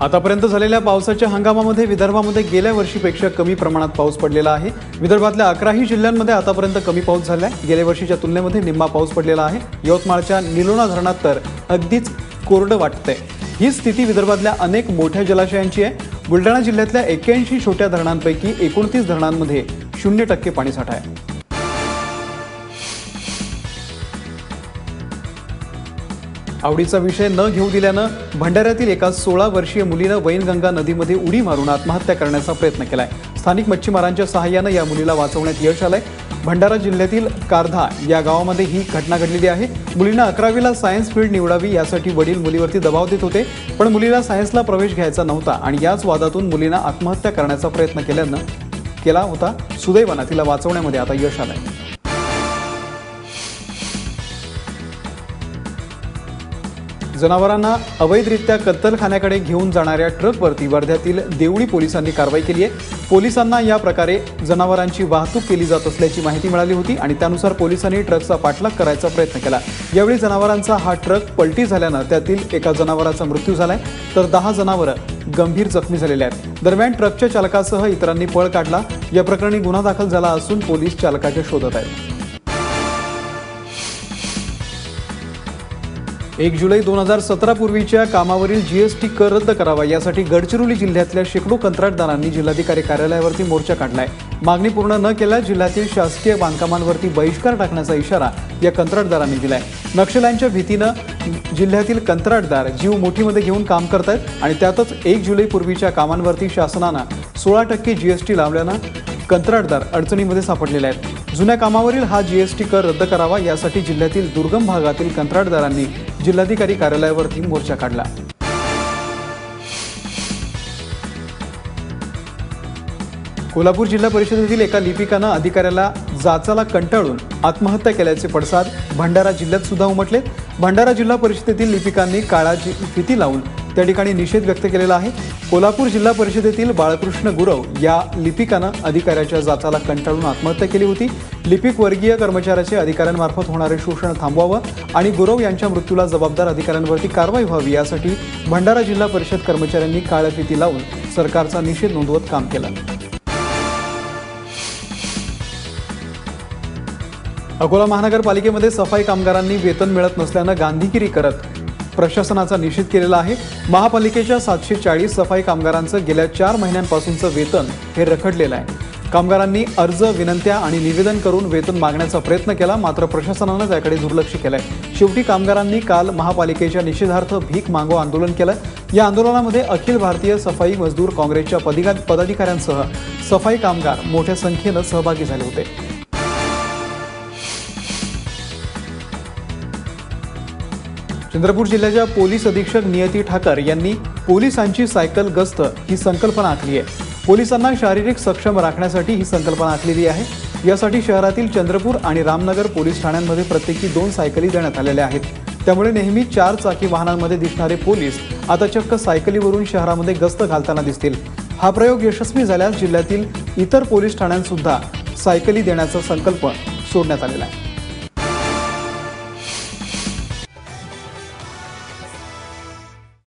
आतापर्यंत झालेल्या पावसाच्या हंगामामध्ये विदर्भामध्ये गेल्या वर्षीपेक्षा कमी प्रमाणात पाऊस पडलेला आहे. विदर्भातल्या अकराही जिल्ह्यांमध्ये आतापर्यंत कमी पाऊस झाला आहे गेल्या वर्षीच्या तुलनेमध्ये निम्मा पाऊस पडलेला आहे. यवतमाळच्या निलोणा धरणात तर अगदीच कोरडं वाटतंय. ही स्थिती विदर्भातल्या अनेक मोठ्या जलाशयांची आहे. बुलढाणा जिल्ह्यातल्या एक्क्याऐंशी छोट्या धरणांपैकी एकोणतीस धरणांमध्ये शून्य टक्के पाणीसाठा आहे. आवडीचा विषय न घेऊ दिल्यानं भंडाऱ्यातील एका सोळा वर्षीय मुलीनं वैनगंगा नदीमध्ये उडी मारून आत्महत्या करण्याचा प्रयत्न केलाय. स्थानिक मच्छीमारांच्या सहाय्यानं या मुलीला वाचवण्यात यश आलंय. भंडारा जिल्ह्यातील कारधा या गावामध्ये ही घटना घडलेली आहे. मुलीनं अकरावीला सायन्स फील्ड निवडावी यासाठी वडील मुलीवरती दबाव देत होते पण मुलीला सायन्सला प्रवेश घ्यायचा नव्हता आणि याच वादातून मुलीनं आत्महत्या करण्याचा प्रयत्न केल्यानं केला होता. सुदैवानं तिला वाचवण्यामध्ये आता यश आलंय. जनावरांना अवैधरित्या कत्तलखान्याकडे घेऊन जाणाऱ्या ट्रकवरती वर्ध्यातील देवळी पोलिसांनी कारवाई केली आहे. पोलिसांना या प्रकारे जनावरांची वाहतूक केली जात असल्याची माहिती मिळाली होती आणि त्यानुसार पोलिसांनी ट्रकचा पाठलाग करायचा प्रयत्न केला. यावेळी जनावरांचा हा ट्रक पलटी झाल्यानं त्यातील एका जनावराचा मृत्यू झालाय. तर दहा जनावरं गंभीर जखमी झालेले आहेत. दरम्यान ट्रकच्या चालकासह इतरांनी पळ काढला. या प्रकरणी गुन्हा दाखल झाला असून पोलीस चालकाच्या शोधत आहेत. एक जुलै दोन हजार सतरा पूर्वीच्या कामावरील जीएसटी कर रद्द करावा यासाठी गडचिरोली जिल्ह्यातल्या शेकडो कंत्राटदारांनी जिल्हाधिकारी कार्यालयावरती मोर्चा काढलाय. मागणी पूर्ण न केल्यास जिल्ह्यातील शासकीय बांधकामांवरती बहिष्कार टाकण्याचा इशारा या कंत्राटदारांनी दिलाय. नक्षल्यांच्या भीतीनं जिल्ह्यातील कंत्राटदार जीव मोठीमध्ये घेऊन काम करतायत आणि त्यातच एक जुलै पूर्वीच्या कामांवरती शासनानं सोळा टक्के जीएसटी लावल्यानं कंत्राटदार अडचणीमध्ये सापडलेले आहेत. जुन्या कामावरील हा जीएसटी कर रद्द करावा यासाठी जिल्ह्यातील दुर्गम भागातील कंत्राटदारांनी जिल्हाधिकारी कार्यालयावरती मोर्चा काढला. कोल्हापूर जिल्हा परिषदेतील एका लिपिकानं अधिकाऱ्याला जाचाला कंटाळून आत्महत्या केल्याचे पडसाद भंडारा जिल्ह्यात सुद्धा उमटले भंडारा जिल्हा परिषदेतील लिपिकांनी काळाची फिती लावून त्या ठिकाणी निषेध व्यक्त केलेला आहे. कोल्हापूर जिल्हा परिषदेतील बाळकृष्ण गुरव या लिपिकानं अधिकाऱ्याच्या जाचाला कंटाळून आत्महत्या केली होती. लिपिक वर्गीय कर्मचाऱ्याचे अधिकाऱ्यांमार्फत होणारे शोषण थांबवावं आणि गुरव यांच्या मृत्यूला जबाबदार अधिकाऱ्यांवरती कारवाई व्हावी यासाठी भंडारा जिल्हा परिषद कर्मचाऱ्यांनी काळफिती लावून सरकारचा निषेध नोंदवत काम केलं. अकोला महानगरपालिकेमध्ये सफाई कामगारांनी वेतन मिळत नसल्यानं गांधीगिरी करत प्रशासनाचा निषेध केलेला आहे. महापालिकेच्या सातशे चाळीस सफाई कामगारांचं गेल्या चार महिन्यांपासूनचं वेतन हे रखडलेलं आहे. कामगारांनी अर्ज विनंत्या आणि निवेदन करून वेतन मागण्याचा प्रयत्न केला मात्र प्रशासनानं त्याकडे दुर्लक्ष केलंय. शेवटी कामगारांनी काल महापालिकेच्या निषेधार्थ भीक मागो आंदोलन केलं. या आंदोलनामध्ये अखिल भारतीय सफाई मजदूर काँग्रेसच्या पदिका पदाधिकाऱ्यांसह सफाई कामगार मोठ्या संख्येनं सहभागी झाले होते. चंद्रपूर जिल्ह्याच्या पोलीस अधीक्षक नियती ठाकर यांनी पोलिसांची सायकल गस्त ही संकल्पना आखली आहे. पोलिसांना शारीरिक सक्षम राखण्यासाठी ही संकल्पना आखलेली आहे. यासाठी शहरातील चंद्रपूर आणि रामनगर पोलीस ठाण्यांमध्ये प्रत्येकी दोन सायकली देण्यात आलेल्या आहेत. त्यामुळे नेहमी चार चाकी वाहनांमध्ये दिसणारे पोलीस आता चक्क सायकलीवरून शहरामध्ये गस्त घालताना दिसतील. हा प्रयोग यशस्वी झाल्यास जिल्ह्यातील इतर पोलीस ठाण्यांसुद्धा सायकली देण्याचा संकल्प सोडण्यात आलेला आहे.